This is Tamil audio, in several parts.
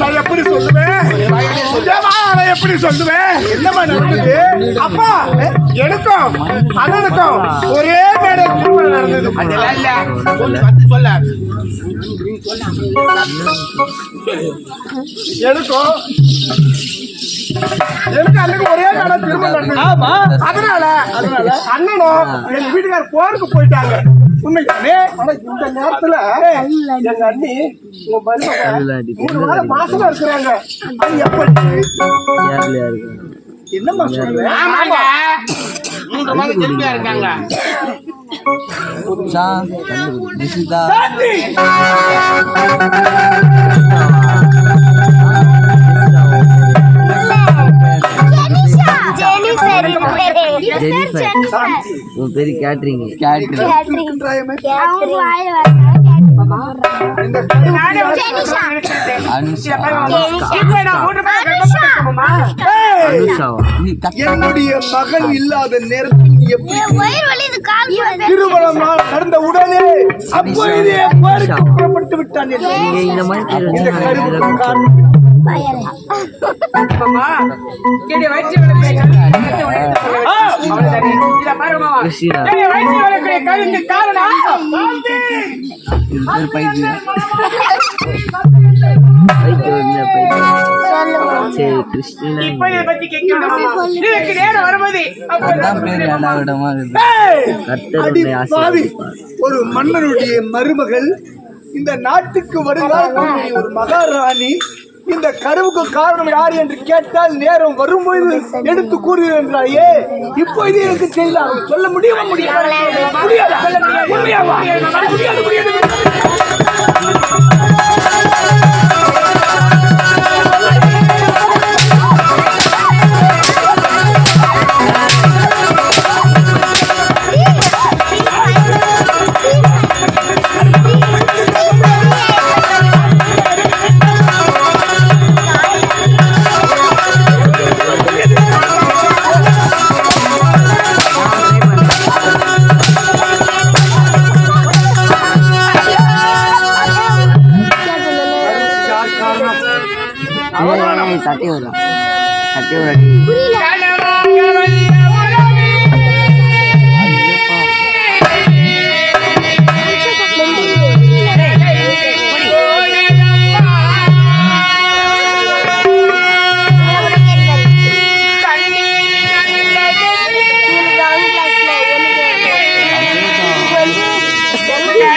நான் எப்படி சொல்லுவேன் ஏம்மா, நான் எப்படி சொல்லுவேன் நடந்தது அப்பா எனக்கும் அண்ணனுக்கும் ஒரே மேடை திருமணம் நடந்தது சொல்ல எனக்கும் எனக்கு அன்னைக்கு ஒரே நடந்தது. ஆமா. அதனால அதனால? அண்ணனும் எங்க வீட்டுக்கார போருக்கு போயிட்டாங்க. உண்மைதானே? ஆனா இந்த நேரத்துல எங்க அண்ணி உங்க மருமக மூணு வாரம் மாசமா இருக்கிறாங்க. அது எப்படி என்னம்மா சொல்றேன் ஆமாங்க. மூன்று மாதம் திரும்பியா இருக்காங்க! சாந்தி. உன் பேரு கேட்ரிங். என்னுடைய மகன் இல்லாத நேரத்தில் எப்படி திருமணம் நடந்த உடனே அப்பொழுதே போருக்கு புறப்பட்டு விட்டான் இந்த மாதிரி சரி கிறிஸ்டினா. உன்னை பாவி. ஆசீர்வதிப்பார் ஒரு மன்னனுடைய மருமகள் இந்த நாட்டுக்கு வருங்காலத்தில் ஒரு மகாராணி இந்த கருவுக்கு காரணம் யார் என்று கேட்டால் நேரம் வரும்போது எடுத்து கூறுகிறேன் என்றாயே இப்போது எனக்கு செய்யலாம் சொல்ல முடியுமா முடியாது? முடியாதா?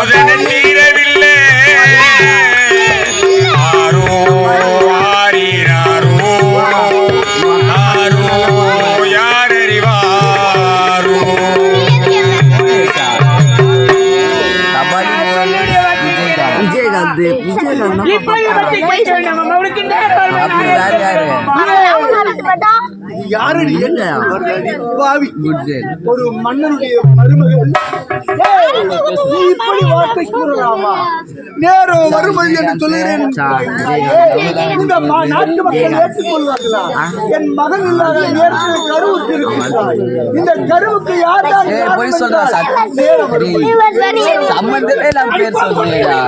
முதலில் நீரவில்லை ஆரோ ஆரீராரோ ஆரோ யார் அறிவாரோ விஜயகாந்த் விஜயகாந்த் யாரு ஒரு மன்னனுடைய மருமகள். நீ இப்படி வார்த்தை கூறலாமா நேரம் வருவது என்று சொல்லுகிறேன். இந்த நாட்டு மக்கள் ஏற்றுக்கொள்வார்களா? என் மகன் இல்லாத நேரத்தில் கருவுக்கு இருக்கிறார் இந்த கருவுக்கு யார் போய் சொல்றா சம்மந்தமே இல்லாம பேர் சொல்றீங்களா?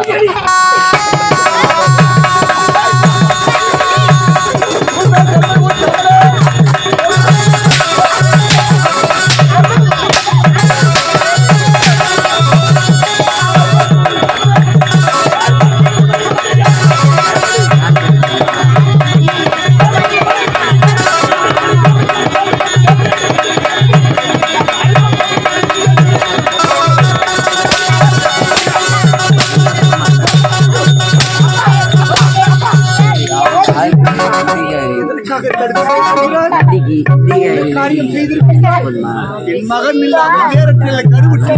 மகன் இல்லாத நேரத்தில் கருவுற்று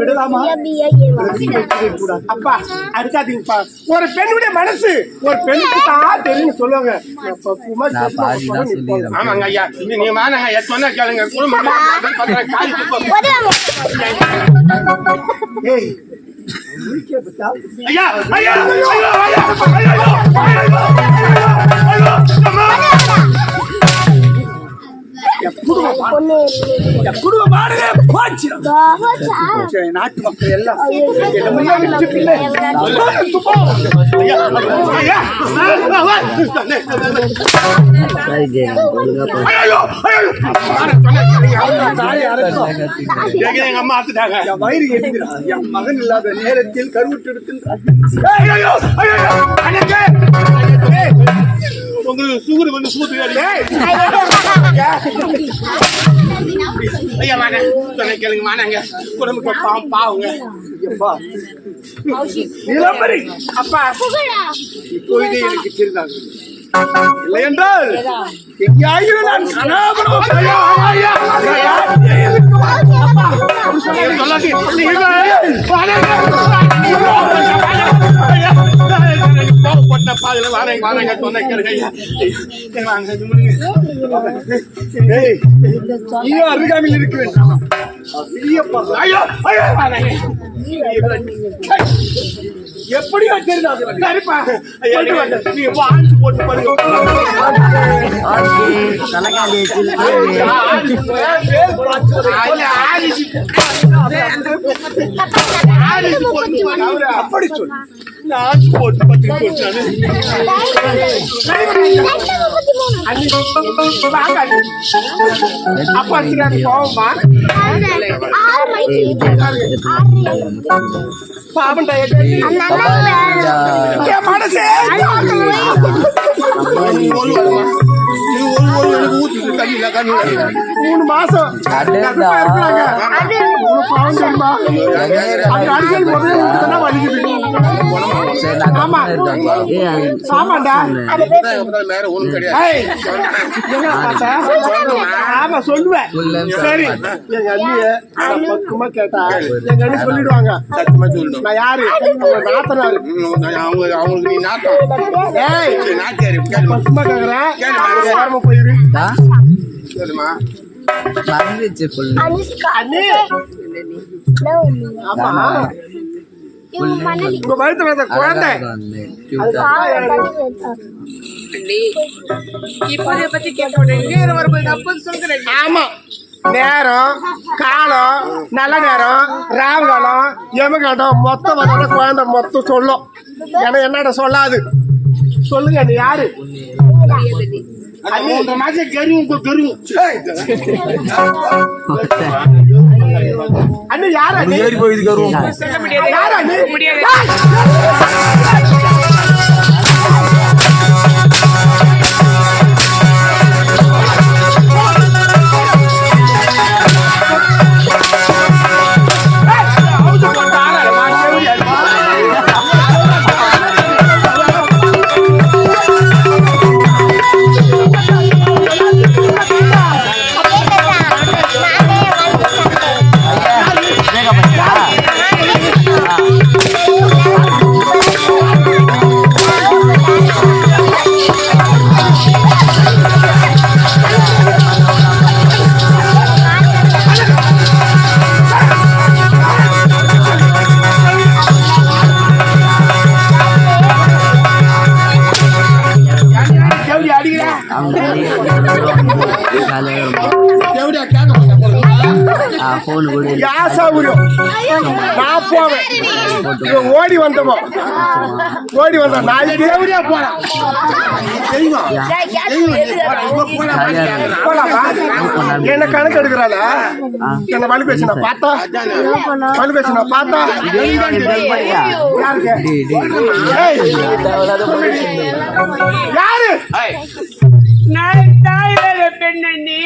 விடலாமா அப்பா அடிக்காதீங்கப்பா ஒரு பெண்ணுடைய மனசு ஒரு பெண்ணுக்கு தான் தெரியும் சொல்லுவாங்க ஆமாங்க ஐயா நீ நீ வாங்க ஐயா சொன்னா கேளுங்க குடும்பம். ஏய் முடிக்க பத்தா? ஐயா ஐயா ஐயா ஐயா ஐயா ஐயா ஐயா சொன்னா கேளுங்க தாயை அடக்கம். கேக்குது எங்க அம்மா ஆத்துட்டாங்க என் வயிறு. என் மகன் இல்லாத நேரத்தில் கருவுற்று இருக்கின்றார். ஐயா வாங்க சொன்ன கேளுங்க வாங்க குடும்பத்துக்கு பாவம் பாவுங்க அப்பா இப்பொழுதே எனக்கு தெரிந்தாங்க இல்லை என்றால் எங்கேயாயிரம் நான் கனாபனம் அருகாமையில் இருக்கிறேன் ஐயோ எப்படியோ தெரிந்தாங்க சரிப்பா. நீங்க- போட்டு பாருங்க. பாருங்க அப்படி சொல் ஆலிசி போட்டு பத்து போட்டு அப்பா போவோமா பாவண்டா மனசே மூணு மாசம். ஆமா. சொல்லுவேன். சரி. எங்க அண்ணிய நான் பக்குவமா கேட்டா, எங்க அண்ணி சொல்லிடுவாங்க. நான் யாரு? போயிரு. மறந்துச்சு. உங்க குழந்தை. இப்போதைய பத்தி கேட்க நேரம் வரும்போது ஆமா. நேரம் காலம் நல்ல நேரம் ராவு காலம் எமகாலம் மொத்தம் வந்தோட குழந்தை மொத்தம் சொல்லும். ஏன்னா என்னடா சொல்லாது. சொல்லுங்க நீ யாரு? மூன்று மாசம் கருவும் கருவும் அண்ணு யாரா நீ சொல்ல முடியாது யாரா நீ முடியாது போன் யாசாபுரியம் நான் ஓடி வந்தோமோ ஓடி வந்தோம் நான் தேவரியா என்ன கணக்கு எடுக்கிறாள? என்ன வலு பேசின பார்த்தா? வலு பேசின பார்த்தா? யாரு? நான் பெண்ணி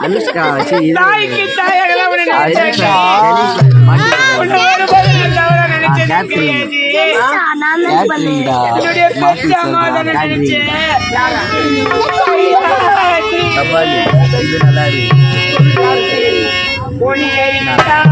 அனுஷ்கா தாய்க்கு நல்லா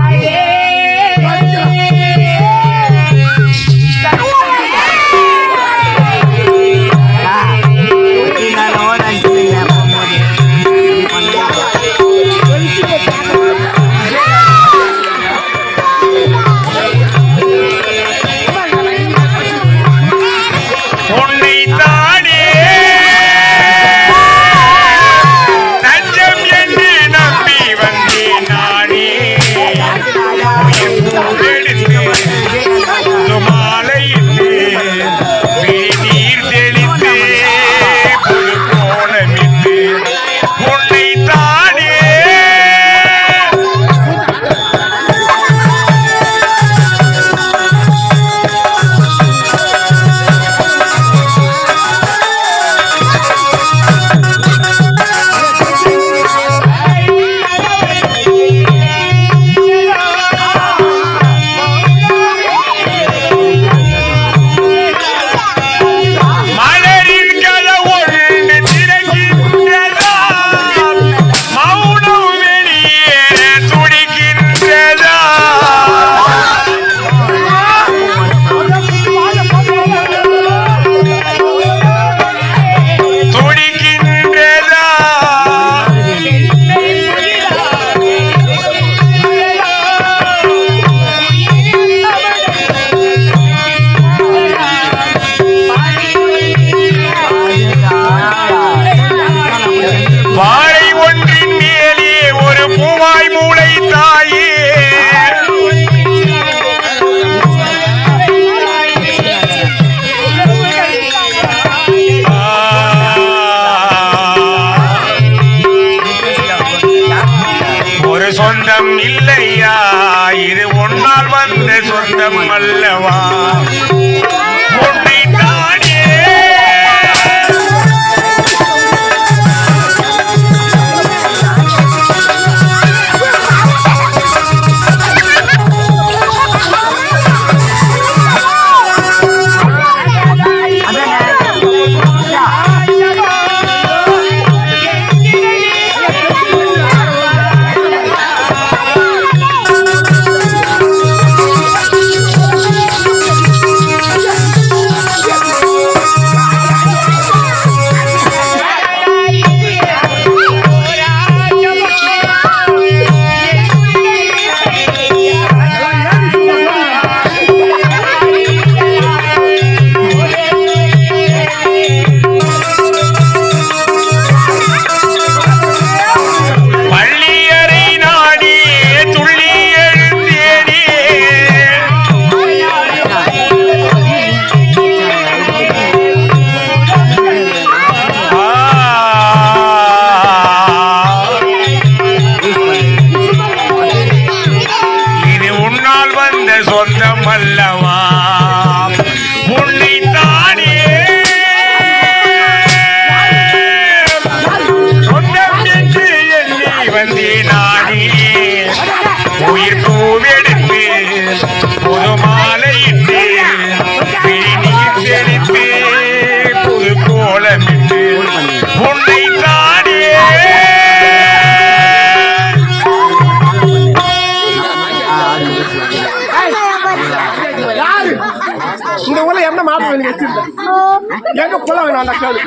எங்க போல வேணும் அந்த கேளு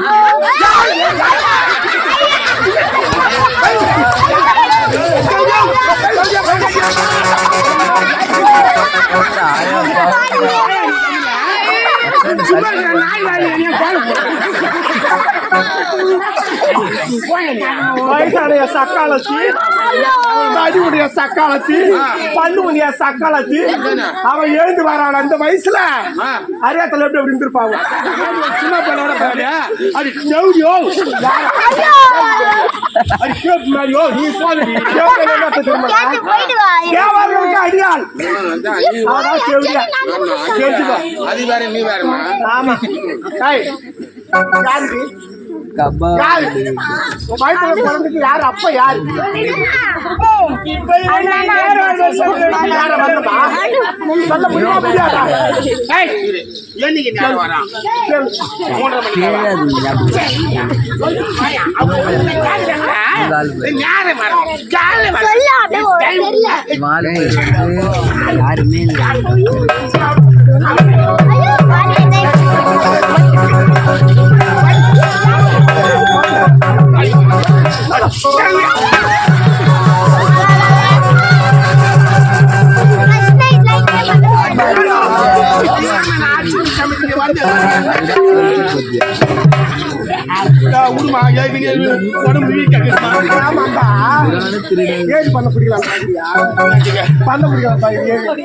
Yeah. வயசாடைய சக்காலத்தி தடியுடைய சக்காலத்தி பல்லுடைய சக்காலத்தி அவன் எழுந்து வரான் அந்த வயசுல அரியாத்தல எப்படி அப்படி இருந்திருப்பாங்க சின்ன பிள்ளையோட அப்படி செவ்வியோ அது வேற நீ வேறமா ஆமா. யாருக்கு? யாரு? அப்பா யாரு? சொல்ல முடியாதா? வரான் காலை யாருமே இல்லை.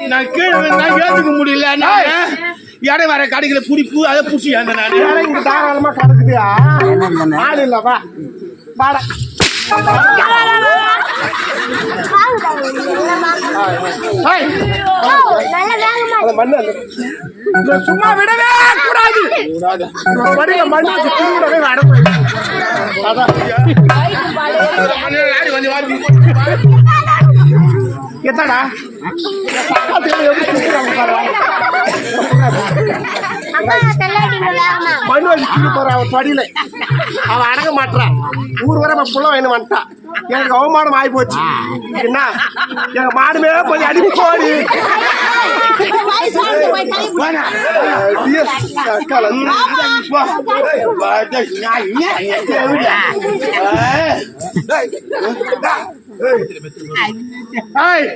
நான் கீழே நான் ஏத்துக்க முடியல நான் இடம் வர கடைகளை புடிப்பு அதை புடிச்சு அந்த நான் வேற இங்க தாராளமா கிடக்குதுயா ஆள் இல்ல வாடா மண்ணு சும்மா விடவே கூடாது. படியில மண்ணு வச்சு திருவிடவே மண்ணு வச்சு தின்னு போறான் அவன் படியில. அவன் அடங்க மாட்டான் ஊர் வர புள்ள வேணும் வந்துட்டான். எனக்கு அவமானம் ஆகி போச்சு என்ன? எங்க மாடுமே போய் அடி போடி. ஏய்,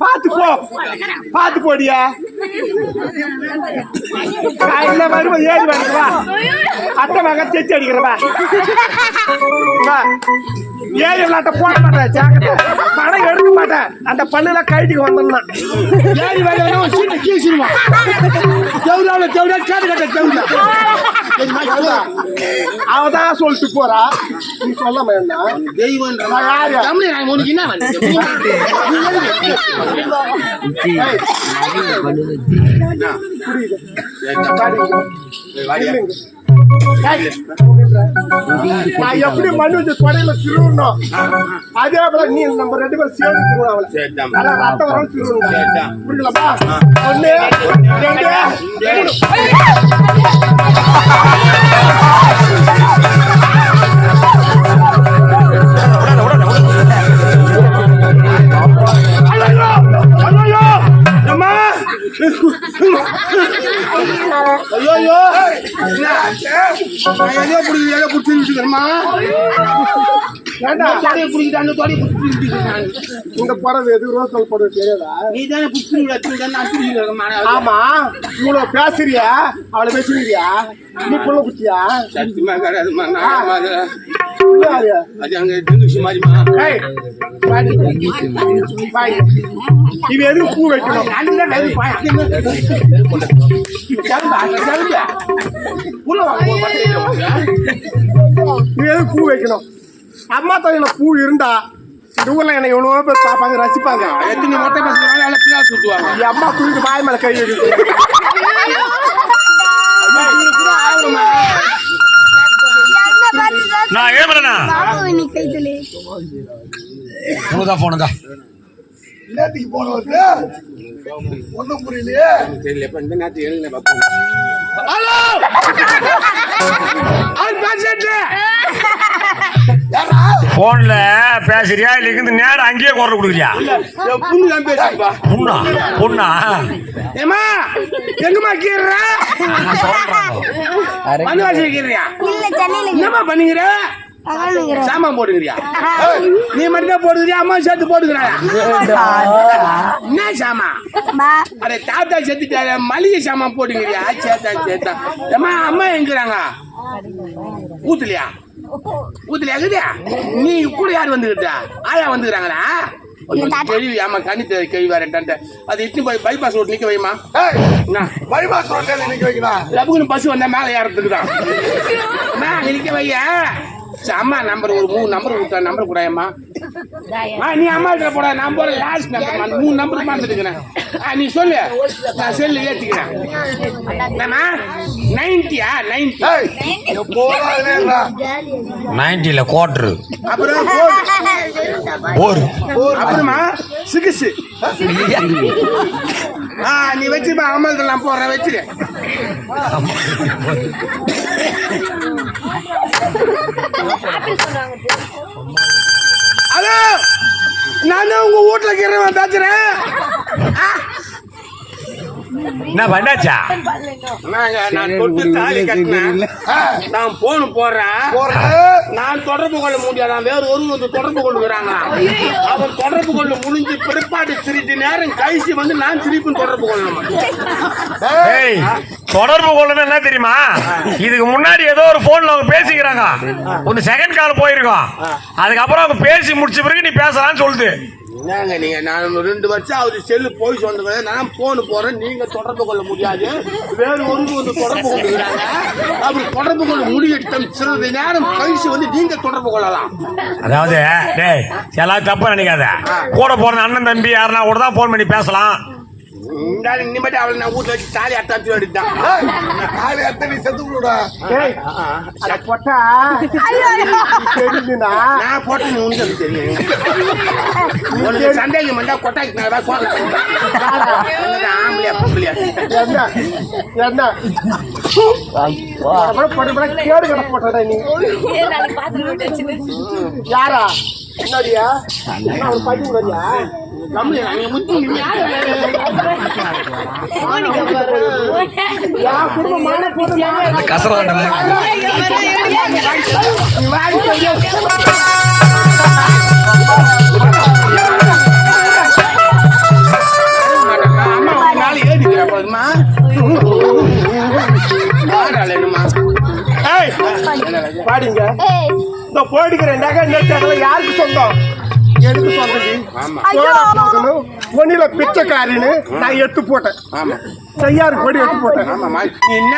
பாத்து போ. பாத்து போடியா. நான் இல்ல வரும்போது ஏறி வருவா அத்தை மகன் செச்சு அடிக்கிறவா ஏறி விளாட்ட போட மாட்டேன் ஜாக்கிரதை. பணம் எடுக்க மாட்டேன். அந்த பல்லுல கைட்டுக்கு வந்தோம்னா ஏறி வரணும் சீட்டை கீசிடுவான் தேவதாவில் தேவதா கேட்டு கட்ட தேவதா அவதான் சொல்லிட்டு போறா. நீ சொல்ல வேண்டாம் தெய்வம் யாரு? தமிழ் உனக்கு என்ன புரியுது. நான் எப்படி மண்ணு வச்சு தொடையில திருவணும் அதே போல நீ நம்ம ரெண்டு பேரும் சேர்ந்து திருவணும் அவளை. ரத்தம் வரும் திருவணும். புரியுங்களா ஒண்ணு ரெண்டு! அம்மா! ஐயோ! எதோ புடிக்குது எதோ புடிச்சுமா ஏண்டா, தொடைய புடிக்குது அந்த தொடைய புடிச்சு இந்த புடவை எது ரோசல் புடவை தெரியாதா? நீ தானே ஆமா இவ்வளவு பேசுறியா? அவளை பேசுறியா நீ புள்ள குட்டியா? சத்தியமா கிடையாதுமா அது. அங்க டிங்குச்சு மாதிரிமா. இவ எதுக்கு பூ வைக்கணும்? பூ வைக்கணும் அம்மா தலையில பூ இருந்தா இந்த ஊர்ல என்னை எவ்வளவோ பேர் பார்ப்பாங்க ரசிப்பாங்க எத்தனை மொட்டை பசங்க எல்லாம் பிள்ளையா சுட்டுவாங்க என் அம்மா தூக்கிட்டு வாய் மேல கை வைக்குது நான் ஏமரனா உனதான் போனதா நேற்றுக்கு போனவருக்கு ஒன்றும் புரியலையே தெரியல இப்ப இந்த நேரத்துக்கு எழுங்க பார்ப்போம் ஹலோ போன்ல பேசுறியா? இல்ல இருந்து நேரம் அங்கேயே குரல் கொடுக்குறியா? புண்ணு பொண்ணா? பொண்ணா? ஏமா எங்கம்மா கீற மண்ணு வாசி வைக்கிறியா என்னம்மா பண்ணுகிற சாமான் போட்டுக்கிறியா? நீ மட்டும் தான் போட்டுக்கிறியா? அம்மா சேர்த்து போட்டுக்கிறாயா? என்ன சாமான்? அட தாத்தா செத்துட்டாரு. மளிகை சாமான் போட்டுக்கிறியா? சேத்தா சேத்தா. அம்மா அம்மா எங்கிறாங்க? ஊத்துலையா? ஊத்துல எகுதியா நீ கூட யார் வந்துகிட்டா? ஆயா வந்துக்கிறாங்களா? கேள்வி ஆமா கண்ணி கேள்வி வரேன்ட்டு அது இட்னி போய் பைபாஸ் ரோட் நிக்க வைமா ஏய், என்ன? பைபாஸ் ரோட்ல நிக்க வைக்கலாம் லபுக்குன்னு பஸ் வந்தா மேல ஏறதுக்கு தான். நிக்க வைய. அம்மா நம்பர் ஒரு மூணு நம்பர் கொடுத்தா நம்பர் கூடாயம்மா ஆ நீ அம்மா கிட்ட போடா நான் போற லாஸ்ட் நம்பர் மூணு நம்பர் பார்த்துட்டுக்கிறேன் ஆ நீ சொல்லு. நான் செல்லு நைன்ட்டி ஏய் போறாதுன்னா நைன்டில கோட்ரு அப்புறம் ஒரு அப்புறமா சிகிச்சை. ஆ நீ வச்சுப்பா அமல்தான் நான் போடுறேன் வச்சிரு ஹலோ நான் தான் உங்க வீட்டுல இருக்கிறவன் பேசுறேன் என்ன பண்ணாச்சா? நாங்க நான் தொட்டு தாலி கட்டினேன். நான் போன் போடுறேன் நான் தொடர்பு கொள்ள முடியாது? நான் வேற ஒரு வந்து தொடர்பு கொள்ளுகிறாங்க அவன் தொடர்பு கொள்ள முடிஞ்சு பிற்பாடு சிறிது நேரம் கழிச்சு வந்து நான் திருப்பி தொடர்பு கொள்ளணும்? ஏய். தொடர்பு கொள்ளணும் என்ன தெரியுமா? இதுக்கு முன்னாடி ஏதோ ஒரு போன்ல அவங்க பேசிக்கிறாங்க. ஒன்னு செகண்ட் கால் போயிருக்கோம். அதுக்கப்புறம் அவங்க பேசி முடிச்ச பிறகு நீ பேசலாம்னு சொல்லுது ஏங்க நீங்க? நான் ரெண்டு வருஷம் அவர் செல்லு போய் சொன்னது நான் போன் போறேன் நீங்க தொடர்பு கொள்ள முடியாது. வேறு ஒன்று வந்து தொடர்பு கொண்டுக்கிறாங்க அப்படி தொடர்பு கொள்ள முடியட்டும். சிறிது நேரம் கழிச்சு வந்து நீங்க தொடர்பு கொள்ளலாம். அதாவது டேய் எல்லாரும் தப்பா நினைக்காத. கூட போற அண்ணன் தம்பி யாருன்னா கூட தான் போன் பண்ணி பேசலாம். இனிமேட்டு அவளை நான் வீட்டுல வச்சு தாலி அட்டாச்சு எடுத்தான் காலி அத்தனை செத்து விடுடா பொட்டா. தெரிஞ்சுனா நான் போட்டு நீ உனக்கு தெரியும். உனக்கு சந்தேகம் வந்தா கொட்டாய்க்கு நான் ஏதாவது சோதனை பண்ணிட்டேன் ஆம்பளையா பொம்பளையா? என்ன என்ன கேடு கடை போட்டடா நீ. யாரா? என்னடியா? என்ன ஒரு படி விடுறியா பாடிங்க. இந்த சேனல் யாருக்கு சொந்தம்? சொந்தடி ஆமா. பொண்ணில பிச்சைக்காரின்னு நான் எட்டு போட்டேன். ஆமா. செய்யாருக்கு படி எட்டு போட்டேன். ஆமா நீ என்ன?